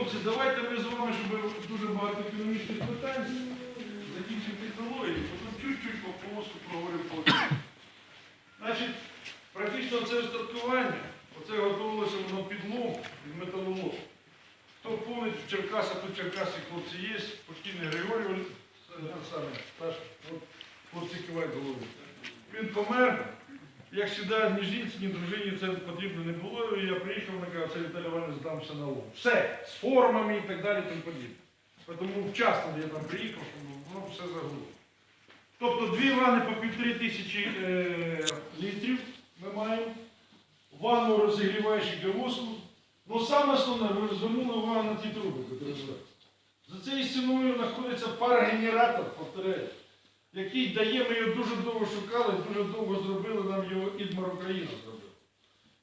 Хлопці, давайте ми з вами, щоб дуже багато економічних питань, закінчимо технології, потім чуть-чуть по полоску проговорив потім. Значить, практично це остаткування, оце готувалося воно підлом від металолому. Хто помнить, в Черкасах, тут Черкасі хлопці є, покійний Григорій хлопці кивають головою. Він помер. Як завжди, ні жінці, ні дружині це потрібно не було. І я приїхав, вона каже, це Віталій Іванович здамся на лом. Все, з формами і так далі, тому подібне. Тому вчасно я там приїхав, щоб воно все загуло. Тобто дві вани по півтори тисячі е, літрів ми маємо. Ванну розігріваючи для воску. Ну саме основне, ви звернули увагу на ті труби, які. За цією стіною знаходиться парогенератор, повторяю, який дає, ми його дуже довго шукали, дуже довго зробили, нам його Ідмар Україна зробив,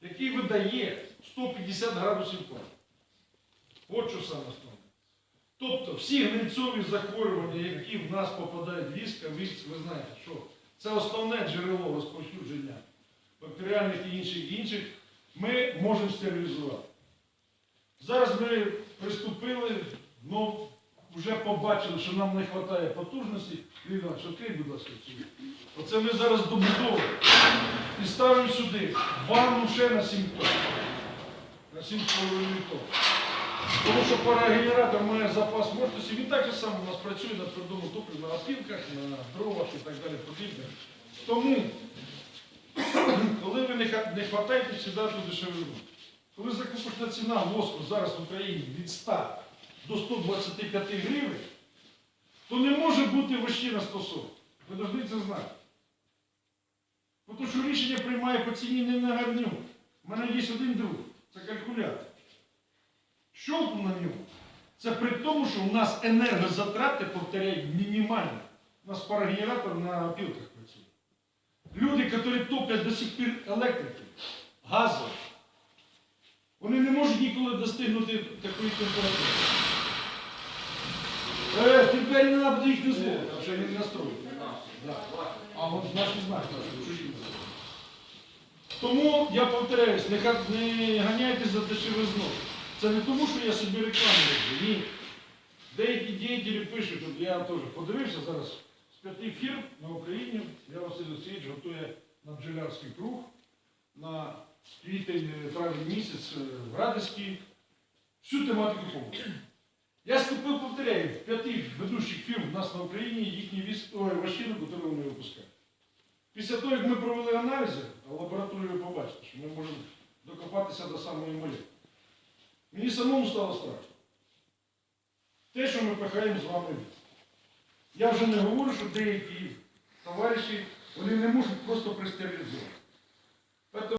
який видає 150 градусів тепла. От що саме основне. Тобто всі гнильцові захворювання, які в нас попадають в війська, ви, знаєте, що це основне джерело розповсюдження бактеріальних і інших інших, ми можемо стерилізувати. Зараз ми приступили, ну, вже побачили, що нам не вистачає потужності. Що ти, будь ласка, сюди. Оце ми зараз добудовуємо і ставимо сюди ванну ще на 7 тонн. На 7,5 тонн. Тому що парогенератор має запас мощності, він так само у нас працює на твердому топливі, на опілках, на дровах і так далі подібне. Тому, коли ви не, хватаєте сюди ту дешевину, коли закупочна ціна воску зараз в Україні від 100 до 125 гривень, то не може бути вищі на 140. Ви повинні це знати. Тому що рішення приймає по ціні не на гарню. У мене є один друг, це калькулятор. Щолку на ньому. Це при тому, що у нас енергозатрати, повторяю, мінімальні. У нас парогенератор на опілках працює. Люди, які топлять до сих пір електрики, газом, вони не можуть ніколи достигнути такої температури. Тепер не треба їх не зло, тому що він настроїть. Да. А от наш не знає, що їм. Тому я повторяюсь, не, не ганяйтесь за дешевизну. Це не тому, що я собі рекламу роблю. Ні. Деякі діятелі пишуть, от я теж подивився зараз з п'яти фірм на Україні, я Василь Васильович готує на бджолярський круг на квітень, травень місяць е, в Радиській. Всю тематику побуту. Я скупив, повторяю, п'яти ведущих фірм у нас на Україні їхні ващини, які вони випускають. Після того, як ми провели аналізи, а в лабораторії ви побачите, що ми можемо докопатися до самої молеки. Мені самому стало страшно. Те, що ми пихаємо з вами. Я вже не говорю, що деякі товариші вони не можуть просто пристерилізувати.